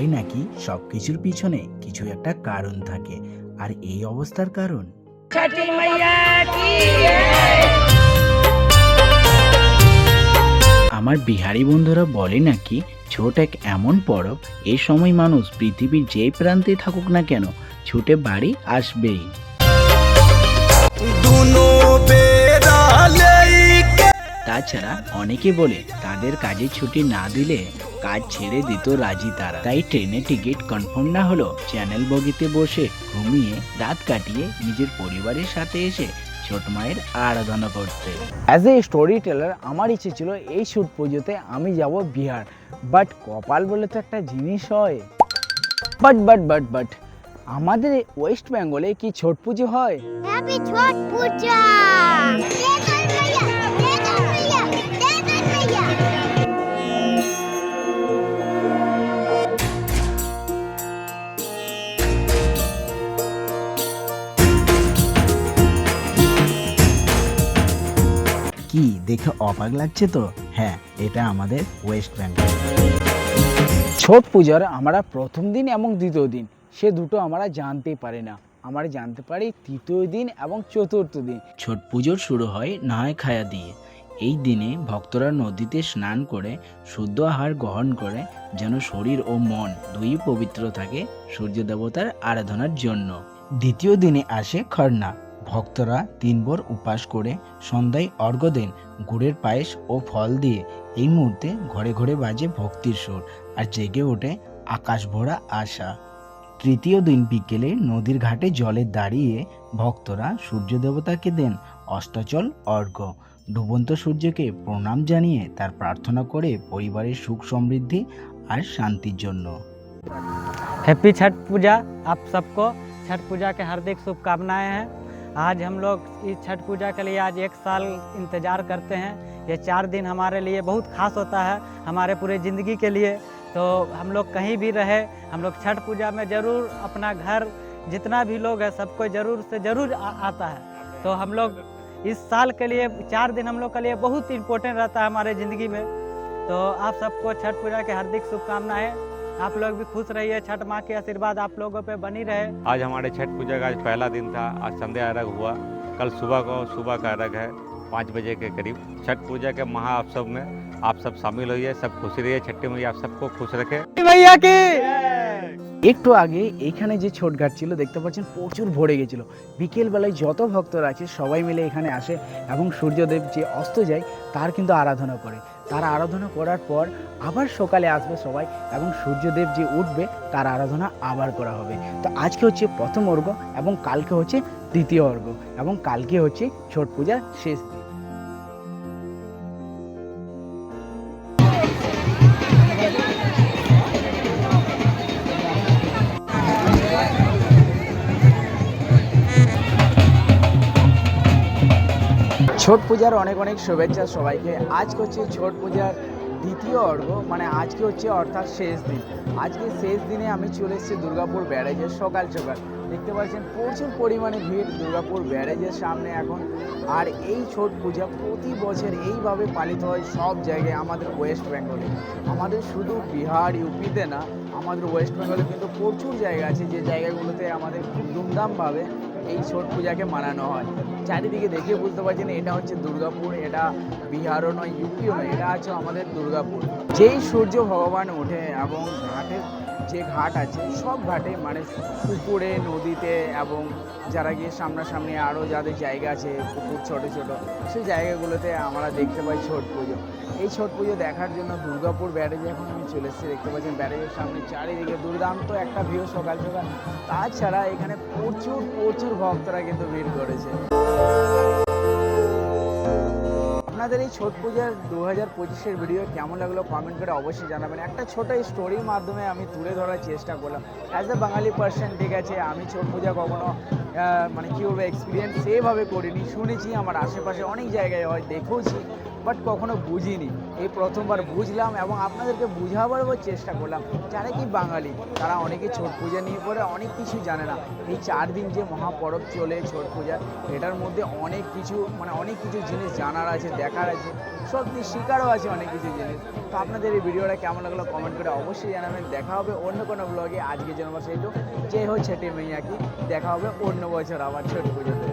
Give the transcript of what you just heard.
বলে নাকি সব কিছুর পিছনে কিছু একটা কারণ থাকে। আর এই অবস্থার কারণ? আমার বিহারি বন্ধুরা বলে নাকি ছোট এক এমন পরব এ সময় মানুষ পৃথিবীর যে প্রান্তে থাকুক না কেন ছুটে বাড়ি আসবেই। তাছাড়া অনেকে বলে তাদের কাজে ছুটি না দিলে কাজ ছেড়ে দিত রাজি তারা। তাই ট্রেনে টিকিট কনফার্ম না হলো চ্যানেল বগিতে বসে ঘুমিয়ে রাত কাটিয়ে নিজের পরিবারের সাথে এসে ছোট মায়ের আরাধনা করতে। অ্যাজ এ স্টোরি টেলার আমার ইচ্ছে ছিল এই শুট পুজোতে আমি যাব বিহার। বাট কপাল বলে তো একটা জিনিস হয়। বাট বাট বাট বাট আমাদের ওয়েস্ট বেঙ্গলে কি ছট পুজো হয়? কি? দেখে অবাক লাগছে তো? হ্যাঁ এটা আমাদের ওয়েস্ট বেঙ্গল ছট পূজার আমরা প্রথম দিন এবং দ্বিতীয় দিন। সে দুটো আমরা জানতেই পারি না। আমরা জানতে পারি তৃতীয় দিন এবং চতুর্থ দিন। ছট পুজোর শুরু হয় নহায় খায়া দিয়ে। এই দিনে ভক্তরা নদীতে স্নান করে শুদ্ধ আহার গ্রহণ করে যেন শরীর ও মন দুই পবিত্র থাকে সূর্য দেবতার আরাধনার জন্য। দ্বিতীয় দিনে আসে খরনা ভক্তরা তিনবার উপাস করে সন্ধ্যায় অর্ঘ্য দেন গুড়ের পায়েস ও ফল দিয়ে এই মুহূর্তে ঘরে ঘরে বাজে ভক্তির সুর আর জেগে ওঠে আকাশ ভরা আশা তৃতীয় দিন বিকেলে নদীর ঘাটে জলে দাঁড়িয়ে ভক্তরা সূর্য দেবতাকে দেন অস্তাচল অর্ঘ্য ডুবন্ত সূর্যকে প্রণাম জানিয়ে তার প্রার্থনা করে পরিবারের সুখ সমৃদ্ধি আর শান্তির জন্য हैप्पी छठ पूजा आप सबको छठ पूजा के हार्दिक शुभकामनाएं हैं आज हम लोग इस छठ पूजा के लिए आज एक साल इंतज़ार करते हैं। ये चार दिन हमारे लिए बहुत खास होता है, हमारे पूरे ज़िंदगी के लिए। तो हम लोग कहीं भी रहे, हम लोग छठ पूजा में ज़रूर अपना घर, जितना भी लोग है, सबको ज़रूर से ज़रूर आता है। तो हम लोग इस साल के लिए, चार दिन हम लोग के लिए बहुत इम्पोर्टेंट रहता है हमारे ज़िंदगी में। तो आप सबको छठ पूजा के हार्दिक शुभकामनाएँ। आप लोग भी खुश रहिए छठ माँ के आशीर्वाद आप लोगों पे बनी रहे आज हमारे छठ पूजा का आज पहला दिन था आज संध्या अर्घ हुआ कल सुबह को सुबह का अर्घ है पाँच बजे के करीब छठ पूजा के महाउत्सव में आप सब शामिल होइए सब खुशी रहिए छठी मैया आप सबको खुश रखे भैया की একটু আগে এখানে যে ছোট ঘাট ছিল দেখতে পাচ্ছেন প্রচুর ভরে গেছিল বিকেলবেলায় যত ভক্তরা আছে সবাই মিলে এখানে আসে এবং সূর্যদেব যে অস্ত যায় তার কিন্তু আরাধনা করে তার আরাধনা করার পর আবার সকালে আসবে সবাই এবং সূর্যদেব যে উঠবে, তার আরাধনা আবার করা হবে। তো আজকে হচ্ছে প্রথম অর্ঘ এবং কালকে হচ্ছে তৃতীয় অর্ঘ এবং কালকে হচ্ছে ছট পূজার শেষ দিন। ছট পূজার অনেক অনেক শুভেচ্ছা সবাইকে। আজকে হচ্ছে ছট পূজার দ্বিতীয় অর্ঘ মানে আজকে হচ্ছে অর্থাৎ শেষ দিন। আজকে শেষ দিনে আমি চলে এসেছি দুর্গাপুর ব্যারেজে সকাল সকাল। দেখতে পাচ্ছেন, প্রচুর পরিমাণে ভিড় দুর্গাপুর ব্যারেজের সামনে এখন। আর এই ছট পূজা প্রতি বছর এইভাবে পালিত হয় সব জায়গায় আমাদের ওয়েস্ট বেঙ্গলে। আমাদের শুধু বিহার, ইউপিতে না, আমাদের ওয়েস্ট বেঙ্গলে কিন্তু প্রচুর জায়গা আছে। যে জায়গাগুলোতে আমাদের খুব ধুমধামভাবে এই ছট পূজাকে মানানো হয়। চারিদিকে দেখে বুঝতে পারছেন এটা হচ্ছে দুর্গাপুর, এটা বিহারও নয়, ইউপিও নয় এটা আছে আমাদের দুর্গাপুর। যেই সূর্য ভগবান ওঠে এবং ঘাটের যে ঘাট আছে, সব ঘাটে মানে পুকুরে, নদীতে এবং যারা গিয়ে সামনাসামনি আরও যাদের জায়গা আছে, পুকুর ছোট ছোট, সেই জায়গাগুলোতে আমরা দেখতে পাই ছট পুজো। এই ছট পুজো দেখার জন্য দুর্গাপুর ব্যারেজে এখন আমি চলে এসেছি, দেখতে পাচ্ছেন ব্যারেজের সামনে চারিদিকে দুর্দান্ত একটা ভিউ সকাল সকাল। তাছাড়া এখানে প্রচুর প্রচুর ভক্তরা কিন্তু ভিড় করেছে। আপনাদের এই ছট পূজার দু হাজার পঁচিশের ভিডিও কেমন লাগল কমেন্ট করে অবশ্যই জানাবেন। একটা ছোট স্টোরির মাধ্যমে আমি তুলে ধরার চেষ্টা করলাম। অ্যাজ এ বাঙালি পার্সন ঠিক আছে, আমি ছট পূজা কখনো মানে কী বলব এক্সপিরিয়েন্স সেভাবে করিনি, শুনেছি আমার আশেপাশে অনেক জায়গায় হয়, দেখেওছি বাট কখনো বুঝিনি। এই প্রথমবার বুঝলাম এবং আপনাদেরকে বুঝাবারও চেষ্টা করলাম। যারা কি বাঙালি, তারা অনেকে ছট পূজা নিয়ে পরে অনেক কিছু জানে না। এই চার দিন যে মহাপরব চলে ছট পূজা, এটার মধ্যে অনেক কিছু মানে অনেক কিছু জিনিস জানার আছে, দেখার আছে সত্যি শিকারও আছে অনেক কিছু জিনিস। তো আপনাদের এই ভিডিওটা কেমন লাগল কমেন্ট করে অবশ্যই জানাবেন। দেখা হবে অন্য কোনো ব্লগে আজকে জন্য সেই জয় হো ছেটে মেয়া কি। দেখা হবে অন্য সামনে বছর আবার ছোট পুজোতে।